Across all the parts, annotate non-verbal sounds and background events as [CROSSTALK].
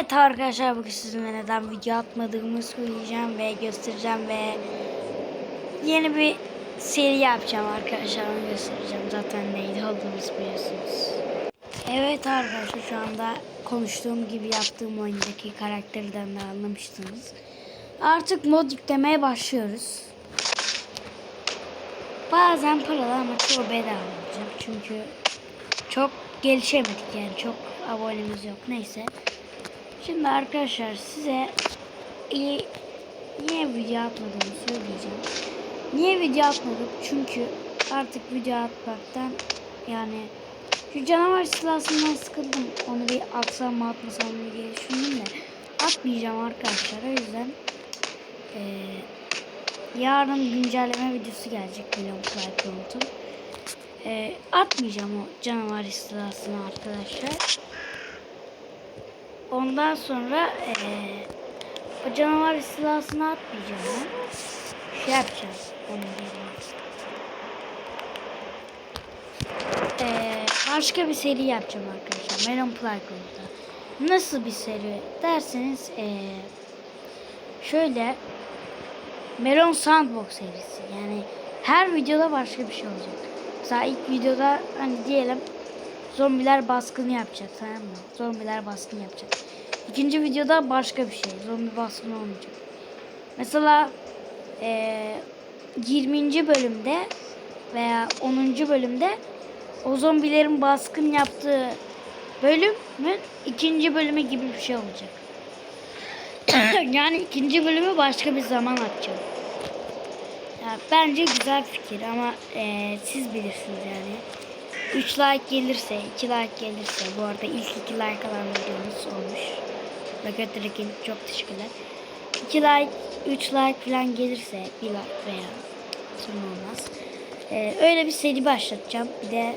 Evet arkadaşlar bugün sizinle neden video atmadığımı söyleyeceğim ve göstereceğim ve yeni bir seri yapacağım arkadaşlar onu göstereceğim. Zaten neydi olduğumuzu biliyorsunuz. Evet arkadaşlar şu anda konuştuğum gibi yaptığım oyundaki karakterden de anlamıştınız. Artık mod yüklemeye başlıyoruz. Bazen paralı ama çoğu bedava olacak. Çünkü çok gelişemedik yani çok abonemiz yok. Neyse. Şimdi arkadaşlar size iyi, niye video atmadığımı söyleyeceğim. Niye video atmadık? Çünkü artık video atmaktan yani şu canavar silahından sıkıldım. Onu bir atsam mı atmasam mı diye düşündüm de atmayacağım arkadaşlar. O yüzden eee, yarın güncelleme videosu gelecek Milyon Playground'un. Eee atmayacağım o canavar istilasını arkadaşlar. Ondan sonra eee o canavar istilasını atmayacağım. Şey yapacağız onun yerine. Eee, başka bir seri yapacağım arkadaşlar. Melon Playground'da. Nasıl bir seri derseniz eee, şöyle Melon Sandbox serisi. Yani her videoda başka bir şey olacak. Mesela ilk videoda hani diyelim zombiler baskını yapacak tamam mı? Zombiler baskını yapacak. İkinci videoda başka bir şey. Zombi baskını olmayacak. Mesela eee 20. bölümde veya 10. bölümde o zombilerin baskın yaptığı bölümün ikinci bölümü gibi bir şey olacak. [COUGHS] yani ikinci bölümü başka bir zaman atacağım. Ya bence güzel fikir ama eee, siz bilirsiniz yani. 3 like gelirse, 2 like gelirse bu arada ilk 2 like alan videomuz olmuş. Bakatırken çok teşekkürler. 2 like, 3 like falan gelirse 1 like veya sorun olmaz. Eee, öyle bir seri başlatacağım. Bir de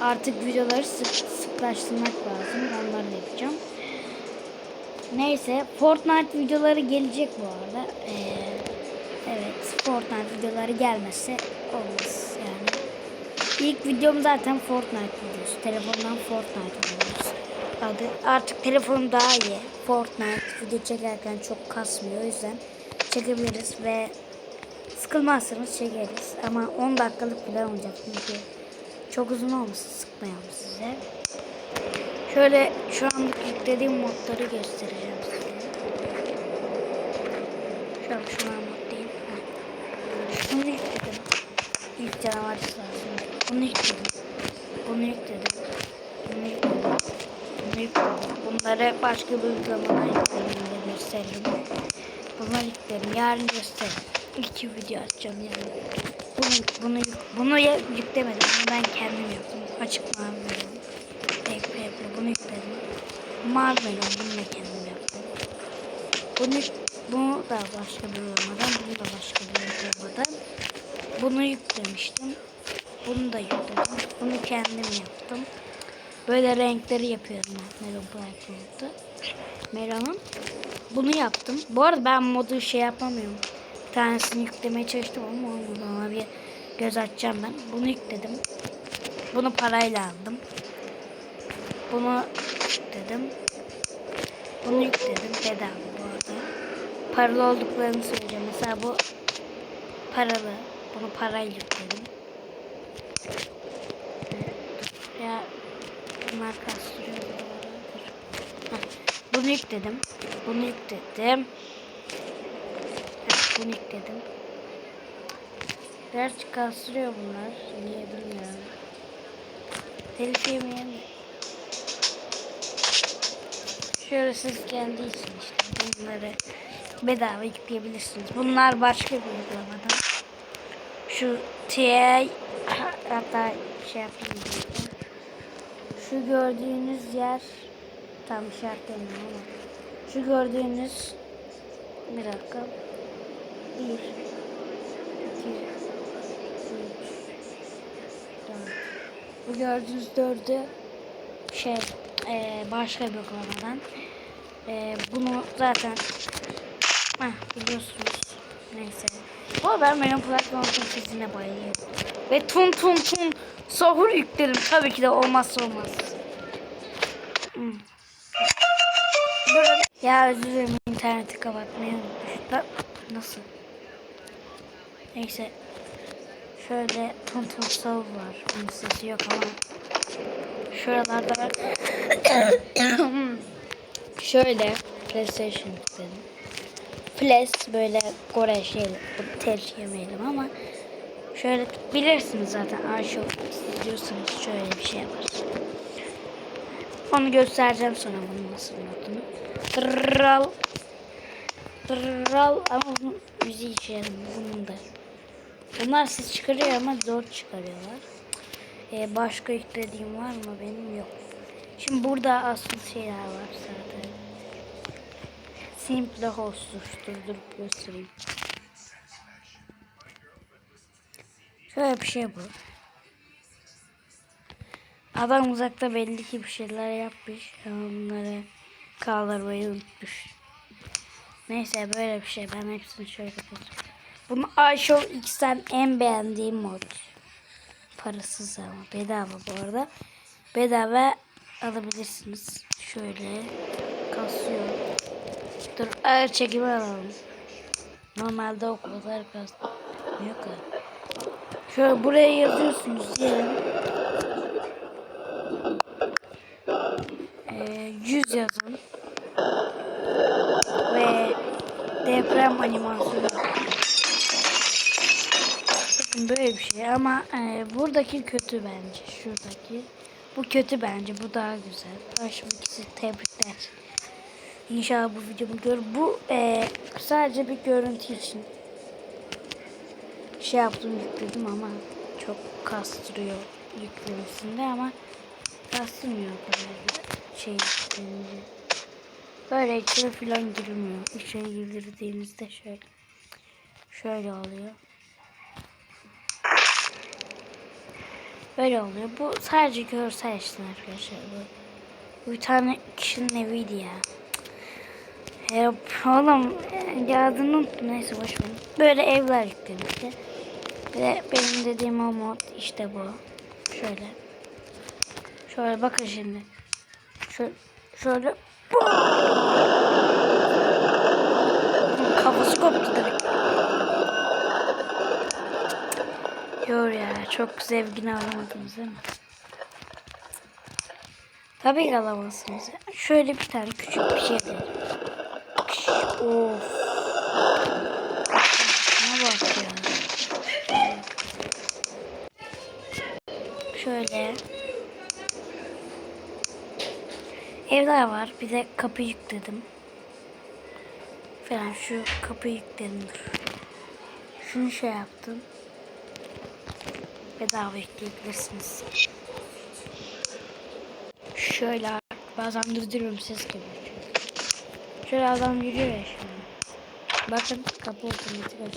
artık videoları sık, sıklaştırmak lazım. Onları da yapacağım. Neyse Fortnite videoları gelecek bu arada. Ee, evet Fortnite videoları gelmezse olmaz. İlk videom zaten Fortnite videosu. Telefondan Fortnite videosu. Adı. Artık telefonum daha iyi. Fortnite video çekerken çok kasmıyor. O yüzden çekebiliriz ve sıkılmazsanız çekeriz. Ama 10 dakikalık falan olacak çünkü çok uzun olmasın sıkmayalım size. Şöyle şu anlık yüklediğim modları göstereceğim size. Şöyle şuna modlayayım. Heh. Bunu yükledim. İlk canavar. Bunu yükledim. Bunu yükledim. Bunu yükledim. Bunu yükledim. Bunları başka bir uygulamadan yükledim gösteririm. Bunları yükledim. Yarın gösteririm. İki video atacağım yarın. Bunu, bunu, bunu yüklemedim. Bunu ben kendim yaptım. Açık mavi veriyorum. Ekle ekle bunu yükledim. Veriyorum. Bunu da kendim yaptım. Bunu, bunu da başka bir uygulamadan. Bunu da başka bir uygulamadan. Bunu yüklemiştim. Bunu da yükledim. Bunu kendim yaptım. Böyle renkleri yapıyorum ben Melon Playground'da. Melon'un. Bunu yaptım. Bu arada ben modu şey yapamıyorum. Bir tanesini yüklemeye çalıştım ama olmadı. Ona bir göz açacağım ben. Bunu yükledim. Bunu parayla aldım. Bunu yükledim. Bunu yükledim. Bedava bu arada. Paralı olduklarını söyleyeceğim. Mesela bu paralı. Bunu parayla yükledim. Ya bunlar kastırıyor. Bunu yükledim. Bunu yükledim. Bunu yükledim. Gerçi kastırıyor bunlar. Niye bilmiyorum. Telif yemeyen Şöyle siz kendi için işte bunları bedava yükleyebilirsiniz. Bunlar başka bir uygulamadan. Şu TA hatta şey yapayım. Şu gördüğünüz yer tam işaretlemiyorum ama. Şu gördüğünüz bir dakika. Bir iki üç dört. Bu gördüğünüz dördü şey eee, başka bir uygulamadan Eee, bunu zaten heh, biliyorsunuz neyse bu ben benim platformun sesine bayılıyorum ve tun tun tun sahur yüklerim tabii ki de olmazsa olmaz Hmm. Ya özür dilerim interneti kapatmayı Nasıl? Neyse. Şöyle tonton sov var. Bunun sesi yok ama. Şuralarda var. [COUGHS] Şöyle PlayStation dedim. Flash böyle Kore şey tercih yemeyelim ama şöyle bilirsiniz zaten arşiv izliyorsanız şöyle bir şey var. Onu göstereceğim sonra bunun nasıl olduğunu. Tırral. Tırral ama bunun müziği içerim bunun da. Bunlar ses çıkarıyor ama zor çıkarıyorlar. Ee, başka yüklediğim var mı benim yok. Şimdi burada asıl şeyler var zaten. Simple host'tur. Durdurup göstereyim. Şöyle bir şey bu. Adam uzakta belli ki bir şeyler yapmış. Ama bunları kaldırmayı unutmuş. Neyse böyle bir şey. Ben hepsini şöyle yapacağım. Bunu iShow X'ten en beğendiğim mod. Parasız ama bedava bu arada. Bedava alabilirsiniz. Şöyle kasıyor. Dur ağır çekimi alalım. Normalde o kadar kas. Yok ya. Şöyle buraya yazıyorsunuz diyelim. Ee, 100 yazın. Ve deprem animasyonu. Böyle bir şey ama e, buradaki kötü bence. Şuradaki. Bu kötü bence. Bu daha güzel. Başım ikisi tebrikler. İnşallah bu videomu gör. Bu e, sadece bir görüntü için şey yaptım yükledim ama çok kastırıyor yüklemesinde ama kastırmıyor da şey yüklenince. Böyle içine falan girmiyor. İçine girdiğimizde şöyle şöyle oluyor. Böyle oluyor. Bu sadece görsel işte arkadaşlar. Bu bir tane kişinin eviydi ya. Ya oğlum ya adını unuttum neyse boş ver. Böyle evler yüklemişti. Bir de benim dediğim o mod işte bu. Şöyle. Şöyle bakın şimdi. Şöyle. Şöyle. Kafası koptu direkt. Yor ya çok zevkini alamadınız değil mi? Tabii ki alamazsınız. Şöyle bir tane küçük bir şey dedim. Of. Ne bak ya. Şöyle. Evler var. Bir de kapı yükledim. Falan şu kapı yükledim. Dur. Şunu şey yaptım. Bedava ekleyebilirsiniz. Şöyle bazen durduruyorum ses geliyor. Şöyle adam yürüyor ya şimdi. Bakın kapı otomatik açılıyor.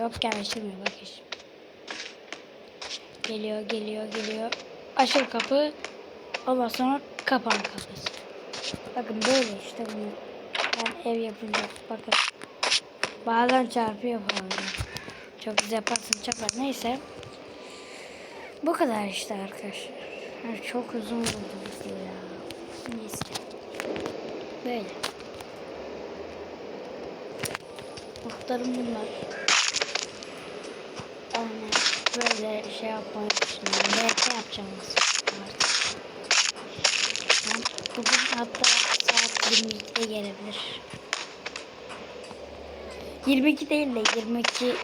Yok gelişmiyor bak işte. Geliyor geliyor geliyor. Açıl kapı. Ondan sonra kapan kapısı. Bakın böyle işte bunu. Ben ev yapınca bakın. Bazen çarpıyor falan. Çok güzel yaparsın çapar. Neyse. Bu kadar işte arkadaşlar. Çok uzun oldu ya. Neyse. Böyle. Muhtarım bunlar. Yani böyle şey yapmayı düşünüyorum. BT yapacağım artık. Bugün hatta saat 22'de gelebilir. 22 değil de 22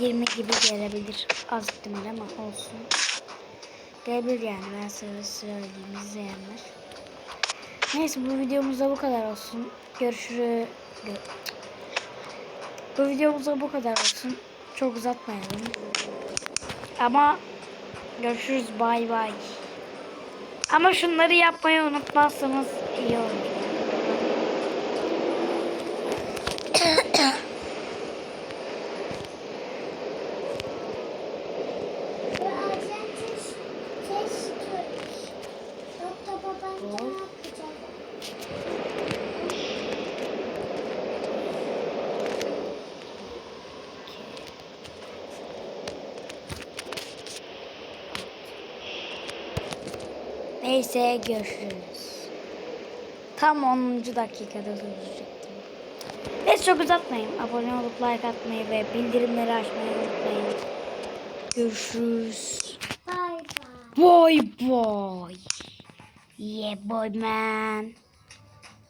20 gibi gelebilir. Az ihtimal ama olsun. Gelebilir yani ben size söyleyeyim izleyenler. Neyse bu videomuzda bu kadar olsun. Görüşürüz. Bu videomuzda bu kadar olsun. Çok uzatmayalım. Ama görüşürüz bay bay. Ama şunları yapmayı unutmazsanız iyi olur. Neyse görüşürüz. Tam 10. dakikada durduracaktım. Neyse çok uzatmayayım. Abone olup like atmayı ve bildirimleri açmayı unutmayın. Görüşürüz. Bay bay. Boy boy. Yeah boy man.